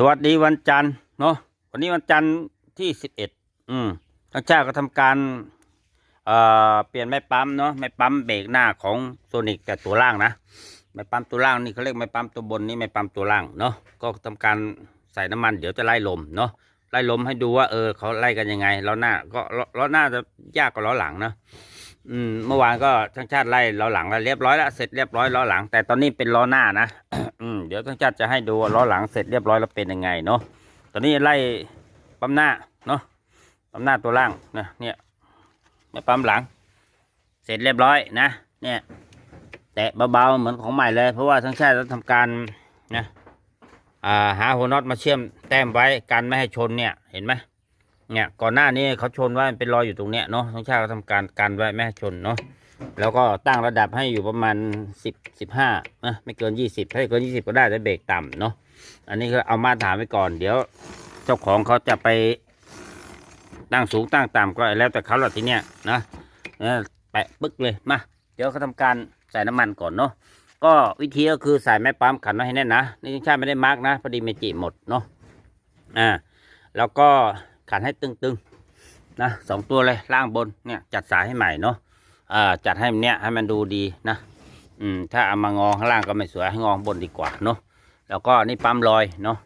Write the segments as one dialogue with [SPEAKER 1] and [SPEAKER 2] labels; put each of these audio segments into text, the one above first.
[SPEAKER 1] สวัสดีวันจันทร์เนาะวันนี้วันจันทร์ที่สิบเอ็ดอืมทางชาติก็ทำการเอ่อเปลี่ยนไม้ปั๊มเนาะไม้ปั๊มเบรกหน้าของโซนิกแต่ตัวล่างนะไม้ปั๊มตัวล่างนี่เขาเรียกไม้ปั๊มตัวบนนี่ไม้ปั๊มตัวล่างเนาะก็ทำการใส่น้ำมันเดี๋ยวจะไล่ลมเนาะไล่ลมให้ดูว่าเออเขาไล่กันยังไงล้อหน้าก็ล้อล้อหน้าจะยากกว่าล้อหลังนะ อืมเมื่อวานก็ทั้งชาติไล่ล้อหลังแล้วเรียบร้อยแล้วเสร็จเรียบร้อยล้อหลัง แต่ตอนนี้เป็นล้อหน้านะ อืมเดี๋ยวทั้งชาติจะให้ดูล้อหลังเสร็จเรียบร้อยแล้วเป็นยังไงเนาะตอนนี้ไล่ปั๊มหน้าเนาะปั๊มหน้าตัวล่างนะเนี่ยไม่ปั๊มหลัง เสร็จเรียบร้อยนะเนี่ยแตะเบาๆเหมือนของใหม่เลยเพราะว่าทั้งชาติต้องทำการนะอ่าหาหัวน็อตมาเชื่อมแต้มไว้กันไม่ให้ชนเนี่ยเห็นไหม เนี่ยก่อนหน้านี้เขาชนไว้มันเป็นรอยอยู่ตรงเนี้ยเนาะทั้งชาติก็ทำการกันไว้ไม่ให้ชนเนาะแล้วก็ตั้งระดับให้อยู่ประมาณสิบสิบห้านะไม่เกินยี่สิบถ้าเกินยี่สิบก็ได้แต่เบรกต่ำเนาะอันนี้ก็เอามาตรฐานไว้ก่อน เดี๋ยวเจ้าของเขาจะไปตั้งสูงตั้งต่ำก็แล้วแต่เขาหละทีเนี้ยนะนะแปะปึ๊กเลยมาเดี๋ยวเขาทำการใส่น้ำมันก่อนเนาะก็วิธีก็คือใส่แม่ปั๊มขันไว้ให้แน่นนะนี่ชาติไม่ได้มาร์กนะพอดีเมจิหมดเนาะอ่าแล้วก็ ขันให้ตึงๆนะสองตัวเลยล่างบนเนี่ยจัดสายให้ใหม่เนาะอ่าจัดให้มันเนี้ยให้มันดูดีนะอืมถ้าเอามางอข้างล่างก็ไม่สวยให้งองบนดีกว่าเนาะแล้วก็นี่ปั๊มลอยเนาะ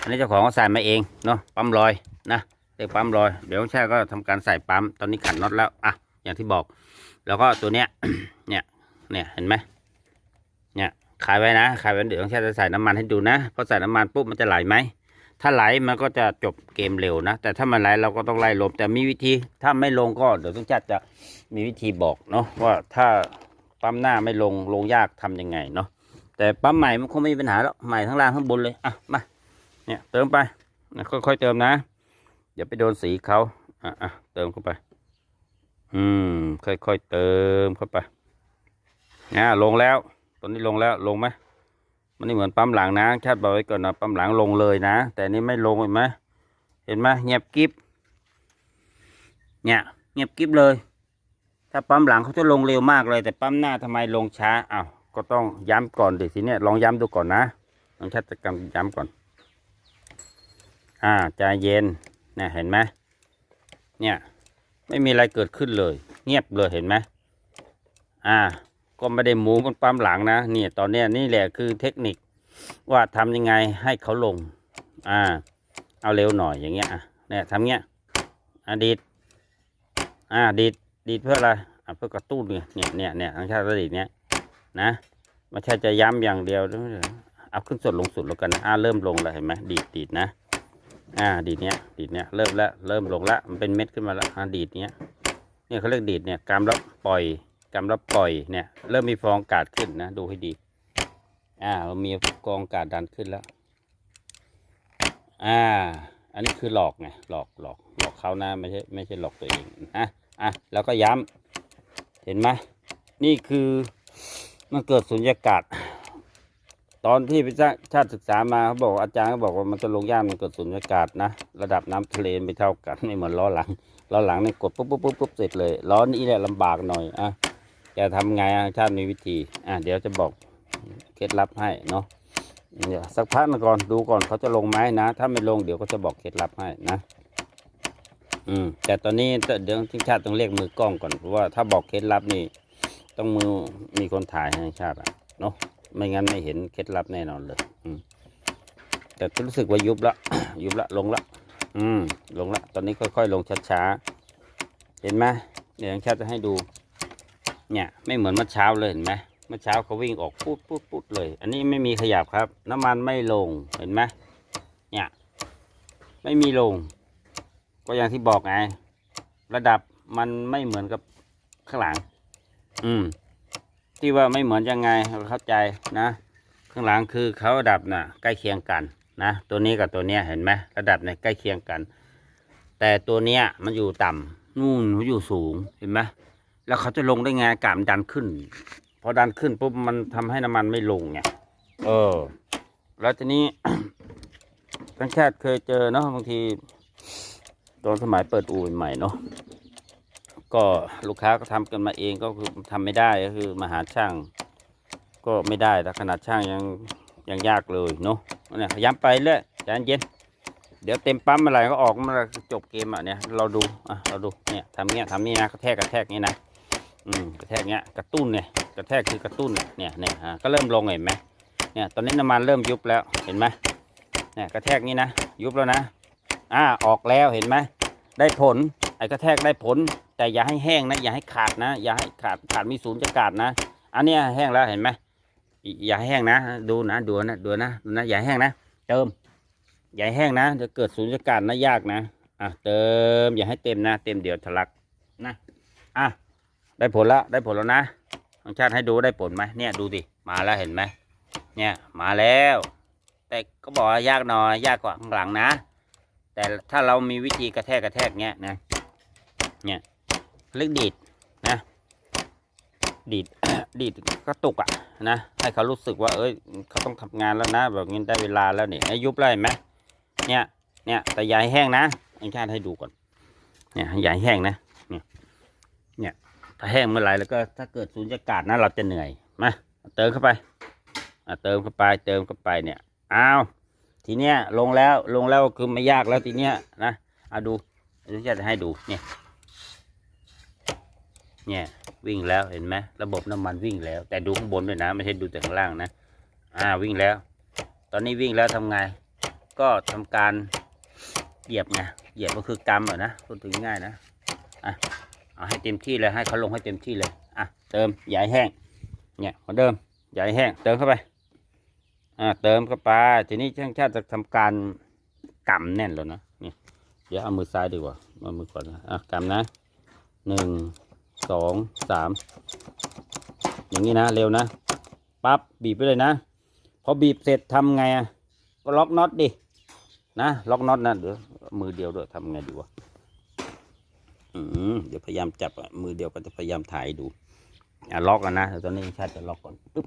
[SPEAKER 1] อันนี้เจ้าของก็ใส่มาเองเนาะปั๊มลอยนะเรียกปั๊มลอยเดี๋ยวแช่ก็ทำการใส่ปั๊มตอนนี้ขันน็อตแล้วอะอย่างที่บอก แล้วก็ตัวเนี้ยเนี่ยเนี่ยเห็นไหมเนี่ยขายไว้นะขายไว้เดี๋ยวต้องแช่จะใส่น้ำมันให้ดูนะพอใส่น้ำมันปุ๊บมันจะไหลไหม ถ้าไหลมันก็จะจบเกมเร็วนะ แต่ถ้ามันไหลเราก็ต้องไล่ลมแต่มีวิธีถ้าไม่ลงก็เดี๋ยวต้องจัดจะมีวิธีบอกเนาะว่าถ้าปั๊มหน้าไม่ลงลงยากทำยังไงเนาะแต่ปั๊มใหม่มันคงไม่มีปัญหาแล้วใหม่ทั้งล่างทั้งบนเลยอะมาเนี่ยเติมไปนะค่อยๆเติมนะอย่าไปโดนสีเขาอะอะเติมเข้าไป อืม ค่อยๆเติมเข้าไปนะลงแล้วตอนนี้ลงแล้วลงไหม มันนี่เหมือนปั๊มหลังนะชาติบอกไว้ก่อนนะปั๊มหลังลงเลยนะ แต่นี่ไม่ลงเห็นไหมเห็นไหมเงียบกิ๊บเนี่ยเงียบกิ๊บเลย ถ้าปั๊มหลังเขาจะลงเร็วมากเลย แต่ปั๊มหน้าทำไมลงช้าอ้าวก็ต้องย้ำก่อนดิทีเนี้ยลองย้ำดูก่อนนะลองชัดกรรมย้ำก่อน อ่าใจเย็นเนี่ยเห็นไหมเนี่ย ไม่มีอะไรเกิดขึ้นเลย เงียบเลยเห็นไหมอ่า ก็ไม่ได้หมูมันปั๊มหลังนะเนี่ยตอนนี้นี่แหละคือเทคนิคว่าทำยังไงให้เขาลง อ่า เอาเร็วหน่อยอย่างเงี้ยเนี่ยทำเงี้ยอดีดอ่าดีดดีดเพื่ออะไรอะเพื่อกระตุ้นเนี่ยเนี่ยเนี่ยเนี่ยทางชาติดีดเนี่ยนะไม่ใช่จะย้ำอย่างเดียวเอาขึ้นสุดลงสุดแล้วกันนะอ่าเริ่มลงแล้วเห็นไหมดีดดีดนะอ่าดีดเนี้ยดีดเนี้ยเริ่มแล้วเริ่มลงละมันเป็นเม็ดขึ้นมาแล้วอ่าดีดเนี้ยเนี่ยเขาเรียกดีดเนี่ยกำแล้วปล่อย กำล้วปล่อยเนี่ย เริ่มมีฟองอากาศขึ้นนะ ดูให้ดี อ่าเรามีกองอากาศดันขึ้นแล้ว อ่า อันนี้คือหลอกไงหลอกหลอกหลอกเขานะไม่ใช่ไม่ใช่หลอกตัวเองนะอะแล้วก็ย้ำเห็นไหมนี่คือมันเกิดสุญญากาศ ตอนที่ไปชาติศึกษามาเขาบอกอาจารย์เขาบอกว่ามันจะลงยากมันเกิดสุญญากาศนะระดับน้ำทะเลไม่เท่ากันไม่เหมือนล้อหลังล้อหลังเนี่ยกดปุ๊บปุ๊บปุ๊บปุ๊บเสร็จเลยล้อนี้แหละลำบากหน่อยอะ จะทำไงชาติมีวิธี อะเดี๋ยวจะบอกเคล็ดลับให้เนาะเดี๋ยวสักพักนึงก่อนดูก่อนเขาจะลงไหมนะ ถ้าไม่ลงเดี๋ยวก็จะบอกเคล็ดลับให้นะ อืม แต่ตอนนี้เดี๋ยวทิ้งชาติต้องเรียกมือกล้องก่อนเพราะว่าถ้าบอกเคล็ดลับนี่ ต้องมือมีคนถ่ายให้ชาติอะเนาะไม่งั้นไม่เห็นเคล็ดลับแน่นอนเลย อืม แต่รู้สึกว่ายุบละยุบละลงละอืม ลงละตอนนี้ค่อยๆ ลงช้าๆเห็นไหมเดี๋ยวชาติจะให้ดู เนี่ยไม่เหมือนเมื่อเช้าเลยเห็นไหมเมื่อเช้าเขาวิ่งออกปุ๊ดปุ๊ดปุ๊ดเลย อันนี้ไม่มีขยับครับ น้ำมันไม่ลงเห็นไหมเนี่ยไม่มีลง ก็อย่างที่บอกไง ระดับมันไม่เหมือนกับข้างหลัง อืม ที่ว่าไม่เหมือนยังไงเราเข้าใจนะข้างหลังคือเขาระดับน่ะ ใกล้เคียงกันนะตัวนี้กับตัวเนี้ยเห็นไหมระดับเนี่ยใกล้เคียงกัน แต่ตัวเนี้ยมันอยู่ต่ำนู่นมันอยู่สูงเห็นไหม แล้วเขาจะลงได้ไงอากาศมันดันขึ้น พอดันขึ้นปุ๊บมันทำให้น้ำมันไม่ลงไงเออ แล้วทีนี้ทั้งชาติเคยเจอเนาะบางทีตอนสมัยเปิดอู่ใหม่เนาะก็ลูกค้าก็ทำกันมาเองก็คือทำไม่ได้ก็คือมาหาช่าง ก็ไม่ได้แต่ขนาดช่างยังยังยากเลยเนาะเนี่ยย้ำไปเรื่อยใจเย็นเดี๋ยวเต็มปั๊มเมื่อไหร่ก็ออกเมื่อไหร่จบเกมอะเนี่ยเราดูอะเราดูเนี่ยทำเงี้ยทำนี่นะกระแทกกระแทกนี่นะ อืมกระแทกเงี้ยกระตุ้นเนี่ยกระแทกคือกระตุ้นเนี่ยเนี่ยอะก็เริ่มลงเห็นไหมเนี่ยตอนนี้น้ำมันเริ่มยุบแล้วเห็นไหมเนี่ยกระแทกนี่นะยุบแล้วนะอ่าออกแล้วเห็นไหมได้ผลไอ้กระแทกได้ผล แต่อย่าให้แห้งนะอย่าให้ขาดนะ อย่าให้ขาดขาดมีศูนย์จะขาดนะ อันนี้แห้งแล้วเห็นไหมอย่าให้แห้งนะ ดูนะดูนะดูนะดูนะอย่าแห้งนะ เติม อย่าแห้งนะจะเกิดศูนย์จะขาดนะยากนะอะเติมอย่าให้เต็มนะ เต็มเดี๋ยวทะลักนะอะ ได้ผลแล้วได้ผลแล้วนะทางชาติให้ดูได้ผลไหมเนี่ยดูดิมาแล้วเห็นไหมเนี่ยมาแล้ว แต่ก็บอกว่ายากหน่อยยากกว่าข้างหลังนะ แต่ถ้าเรามีวิธีกระแทกกระแทกเนี้ยนะเนี่ยเรียกดีดนะดีดดีดกระตุกอะนะให้เขารู้สึกว่าเอ้ยเขาต้องทำงานแล้วนะแบบนี้ได้เวลาแล้วเนี่ยยุบเลยไหมเนี่ยเนี่ยแต่อย่าให้แห้งนะอันชาติให้ดูก่อนเนี่ยอย่าให้แห้งนะเนี่ยเนี่ย ถ้าแห้งเมื่อไหร่แล้วก็ถ้าเกิดสูญญากาศนะเราจะเหนื่อยมาเติมเข้าไปเติมเข้าไปเติมเข้าไปเนี่ยอ้าวทีเนี้ยลงแล้วลงแล้วคือไม่ยากแล้วทีเนี้ยนะเอาดูเดี๋ยจะให้ดูเนี่ยเนี่ยวิ่งแล้วเห็นไหมระบบน้ำมันวิ่งแล้ว แต่ดูข้างบนด้วยนะ ไม่ใช่ดูแต่ข้างล่างนะ อ่าวิ่งแล้ว ตอนนี้วิ่งแล้วทำไง ก็ทำการเหยียบไงเหยียบก็คือกำอะนะพูดถึงง่ายนะอะ เอาให้เต็มที่เลยให้เขาลงให้เต็มที่เลยอะเติมให้แห้ง เนี่ยเหมือนเดิมให้แห้ง เติมเข้าไปอ่าเติมเข้าไปทีนี้ช่างชาติจะทำการกำแน่นแล้วนะเนี่ยเดี๋ยวเอามือซ้ายดีกว่าเอามือก่อนะอะกำนะหนึ่งสองสามอย่างนี้นะเร็วนะปั๊บบีบไปเลยนะพอบีบเสร็จทำไงอะก็ล็อกน็อตดินะล็อกน็อตนะเดี๋ยวมือเดียวด้วยทำไงดีวะ เดี๋ยวพยายามจับอะมือเดียวก็จะพยายามถ่ายดูอะล็อกกันนะตอนนี้ชาติจะล็อกก่อนปึ๊บ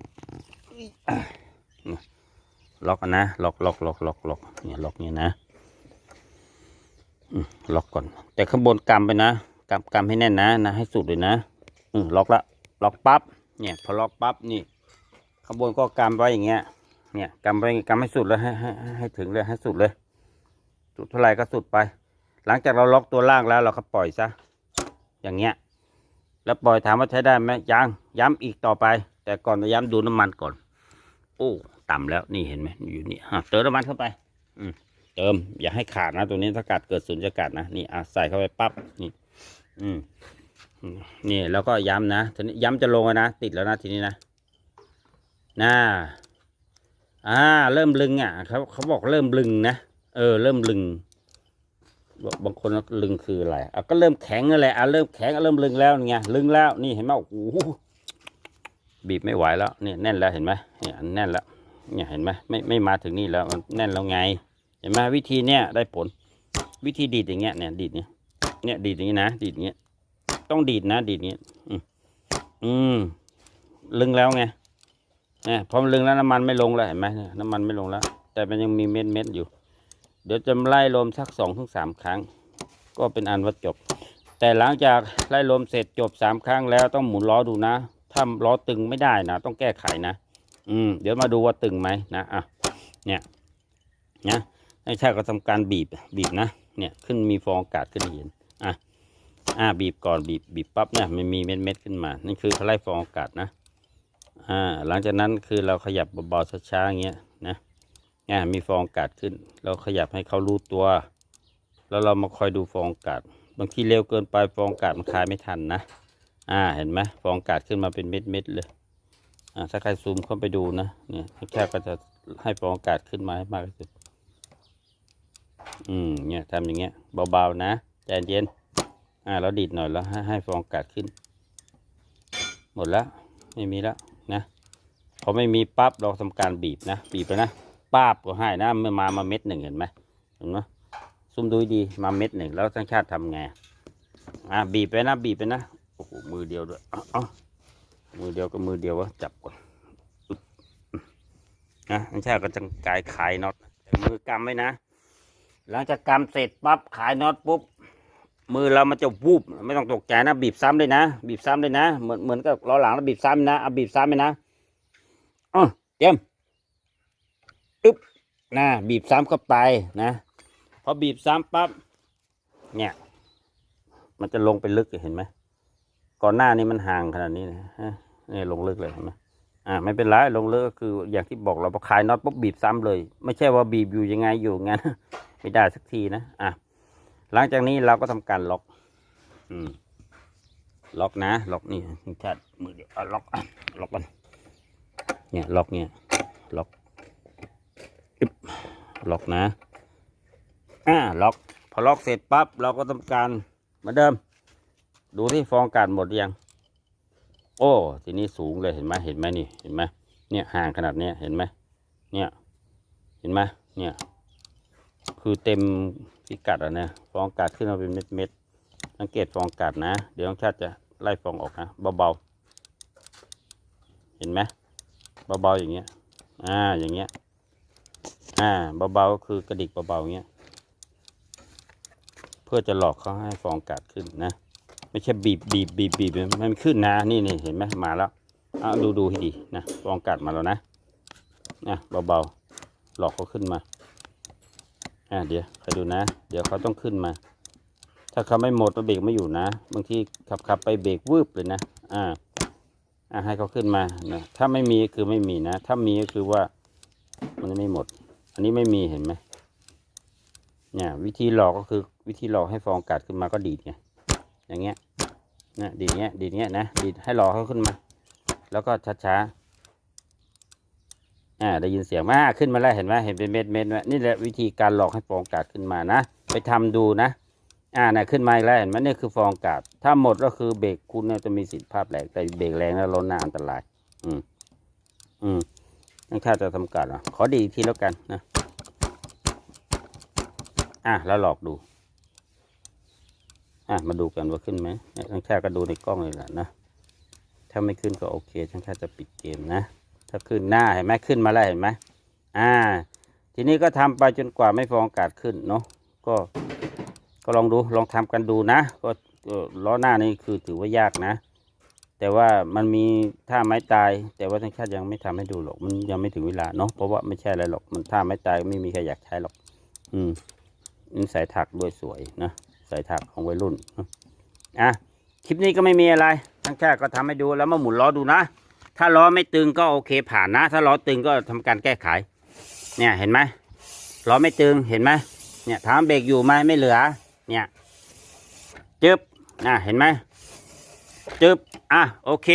[SPEAKER 1] ล็อกกันนะล็อกล็อกล็อกล็อกล็อกเนี่ยล็อกเนี่ยนะล็อกก่อน แต่ข้างบนกำไปนะกำกำให้แน่นนะนะ ให้สุดเลยนะอืล็อกละล็อกปั๊บเนี่ยพอล็อกปั๊บนี่ข้างบนก็กำไว้อย่างเงี้ย เนี่ยกำไปกำให้สุดเลยให้ให้ให้ให้ถึงเลยให้สุดเลย สุดเท่าไหร่ก็สุดไป หลังจากเราล็อกตัวล่างแล้วเราก็ปล่อยซะ อย่างเงี้ย แล้วปล่อยถามว่าใช้ได้ไหมยังย้ำอีกต่อไป แต่ก่อนจะย้ำดูน้ำมันก่อน โอ้ต่ำแล้วนี่เห็นไหมอยู่นี่เติมน้ำมันเข้าไป อืเติม อย่าให้ขาดนะ ตัวนี้ถ้าขาดเกิดสุญญากาศนะนี่อะใส่เข้าไปปั๊บนี่ อืมนี่แล้วก็ย้ำนะทีนี้ย้ำจะลงนะ ติดแล้วนะทีนี้นะน่าอ่า เริ่มลึงอะเขาเขาบอกเริ่มลึงนะ เออ เริ่มลึง บางคนลึงคืออะไรอะก็เริ่มแข็งนั่นแหละอะเริ่มแข็งเริ่มลึงแล้วไงลึงแล้วนี่เห็นไหมโอ้โหบีบไม่ไหวแล้วเนี่ยแน่นแล้วเห็นไหมเนี่ยแน่นแล้วเนี่ยเห็นไหมไม่ไม่มาถึงนี่แล้วมันแน่นแล้วไง เห็นไหมวิธีเนี้ยได้ผล วิธีดีดอย่างเงี้ยเนี่ยดีดเนี่ยเนี่ยดีดอย่างนี้นะดีดเงี้ยต้องดีดนะดีดเงี้ยอืมลึงแล้วไงเนี่ยพอมันลึงแล้วน้ำมันไม่ลงแล้วเห็นไหมน้ำมันไม่ลงแล้ว แต่มันยังมีเม็ดเม็ดอยู่ เดี๋ยวจะไล่ลมสักสองถึงสามครั้ง ก็เป็นอันว่าจบ แต่หลังจากไล่ลมเสร็จจบสามครั้งแล้วต้องหมุนล้อดูนะ ถ้าล้อตึงไม่ได้นะ ต้องแก้ไขนะ อืม เดี๋ยวมาดูว่าตึงไหมนะอะเนี่ยนะให้ช่าก็ทำการบีบบีบนะ เนี่ยขึ้นมีฟองอากาศขึ้นเห็นอะอ่าบีบก่อนบีบบีบปั๊บเนี่ยมันมีเม็ดเม็ดขึ้นมานี่นคือเขาไล่ฟองอากาศนะอ่าหลังจากนั้นคือเราขยับเบาๆช้าๆอย่างเงี้ยนะ อ่ามีฟองอากาศขึ้น เราขยับให้เขารู้ตัว แล้วเรามาคอยดูฟองอากาศ บางทีเร็วเกินไปฟองอากาศมันคายไม่ทันนะ อ่าเห็นไหมฟองอากาศขึ้นมาเป็นเม็ดเม็ดๆเลยอ่าถ้าใครซูมเข้าไปดูนะเนี่ยแค่ก็จะให้ฟองอากาศขึ้นมาให้มากที่สุดอืมเนี่ยทำอย่างเงี้ยเบาๆนะใจเย็นอ่าแล้วดีดหน่อยแล้วให้ให้ฟองอากาศขึ้น หมดแล้วไม่มีแล้วนะพอไม่มีปั๊บเราทำการบีบนะ บีบไปนะ ป้าบก็ให้นะมือมามาเม็ดหนึ่งเห็นไหมเห็นไหมซุ่มดูดีมาเม็ดหนึ่งแล้วทั้งชาติทำไงอ่าบีบไปนะบีบไปนะโอ้โหมือเดียวด้วยอาเอมือเดียวก็มือเดียววะจับก่อนนะทั้งชาติก็จะกายขายน็อตมือกำไว้นะ หลังจากกำเสร็จปั๊บขายน็อตปุ๊บมือเรามันจะวูบไม่ต้องตกใจนะ บีบซ้ำเลยนะ บีบซ้ำเลยนะ เหมือนเหมือนกับล้อหลังแล้วบีบซ้ำนะเอาบีบซ้ำไปนะอ๋อเตรียม อึ๊บนะบีบซ้ำเข้าไปนะพอบีบซ้ำปั๊บเนี่ย มันจะลงไปลึกเห็นไหมก่อนหน้านี้มันห่างขนาดนี้นะนี่ลงลึกเลยเห็นไหมอ่าไม่เป็นไรลงลึกก็คืออย่างที่บอกเราพอคลายน็อตปุ๊บบีบซ้ำเลย ไม่ใช่ว่าบีบอยู่ยังไงอยู่งั้นไม่ได้สักทีนะอะหลังจากนี้เราก็ทำการล็อก อืม ล็อกนะ ล็อกนี่ชัดมือเดียวเอาล็อกล็อกกันเนี่ยล็อกเนี่ยล็อก ล็อกนะ อ่า ล็อก พอล็อกเสร็จปั๊บ เราก็ทำการเหมือนเดิม ดูที่ฟองกาศหมดยัง โอ้ ทีนี้สูงเลย เห็นไหมเห็นไหมนี่ เห็นไหมเนี่ยห่างขนาดเนี้ย เห็นไหม เนี่ย เห็นไหมเนี่ย คือเต็มพิกัดอะนะ ฟองกาศขึ้นมาเป็นเม็ดเม็ดสังเกตฟองกาศนะ เดี๋ยวน้องชาติจะไล่ฟองออกนะ เบาๆ เห็นไหม เบาๆอย่างเงี้ย อ่า อย่างเงี้ย อ่าเบาๆก็คือกระดิกเบาๆเงี้ย เพื่อจะหลอกเขาให้ฟองกาศขึ้นนะ ไม่ใช่บีบบีบบีบบีบมันขึ้นนะนี่นี่เห็นไหมมาแล้วเอาดูดูให้ดีนะฟองกาศมาแล้วนะนะเบาๆหลอกเขาขึ้นมาอ่าเดี๋ยวใครดูนะ เดี๋ยวเขาต้องขึ้นมา ถ้าเขาไม่หมดเบรกไม่อยู่นะบางทีขับขับไปเบรกวืบเลยนะอ่าอ่าให้เขาขึ้นมานะถ้าไม่มีคือไม่มีนะ ถ้ามีก็คือว่ามันไม่หมด อันนี้ไม่มีเห็นไหมเนี่ยวิธีหลอกก็คือวิธีหลอกให้ฟองกาศขึ้นมาก็ดีดไงอย่างเงี้ยนะดีดเงี้ยดีดเงี้ยนะดีดให้รอกเขาขึ้นมา แล้วก็ช้าๆอ่าได้ยินเสียงมาขึ้นมาแล้วเห็นไหมเห็นเป็นเม็ดเม็ดไหมนี่แหละวิธีการหลอกให้ฟองกาศขึ้นมานะ ไปทำดูนะอ่าน่ะขึ้นมาแล้วเห็นไหมนี่คือฟองกาศถ้าหมดก็คือเบรกคุณเนี่ยจะมีสิทธิภาพแหลกแต่เบรกแรงแล้วล้นหน้าอันตราย อืมอืม นั่นข้าจะทำการอะขอดีอีกทีแล้วกันนะ อะแล้วหลอกดู อะมาดูกันว่าขึ้นไหมเนี่ยช่างชาก็ดูในกล้องเลยแหละนะ ถ้าไม่ขึ้นก็โอเคช่างชาจะปิดเกมนะ ถ้าขึ้นหน้าเห็นไหมขึ้นมาแล้วเห็นไหมอ่า ทีนี้ก็ทำไปจนกว่าไม่ฟองอากาศขึ้นเนาะ ก็ ก็ลองดู ลองทำกันดูนะ ก็ล้อหน้านี่คือถือว่ายากนะ แต่ว่ามันมีท่าไม้ตาย แต่ว่าช่างชาติยังไม่ทำให้ดูหรอกมันยังไม่ถึงเวลาเนาะเพราะว่าไม่ใช่อะไรหรอกมันท่าไม้ตายไม่มีใครอยากใช้หรอก อืมนี่สายถักด้วยสวยนะสายถักของวัยรุ่นอะคลิปนี้ก็ไม่มีอะไรทั้งแค่ก็ทำให้ดูแล้วมาหมุนล้อดูนะถ้าล้อไม่ตึงก็โอเคผ่านนะ ถ้าล้อตึงก็ทำการแก้ไข เนี่ยเห็นไหมล้อไม่ตึงเห็นไหมเนี่ยถามเบรกอยู่ไหมไม่เหลือ เนี่ยจึ๊บอะเห็นไหม จึบอะโอเค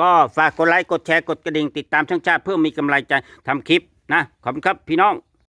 [SPEAKER 1] ก็ฝากกดไลค์กดแชร์กดกระดิ่งติดตามช่างชาติเพื่อมีกำลังใจทำคลิปนะขอบคุณครับพี่น้อง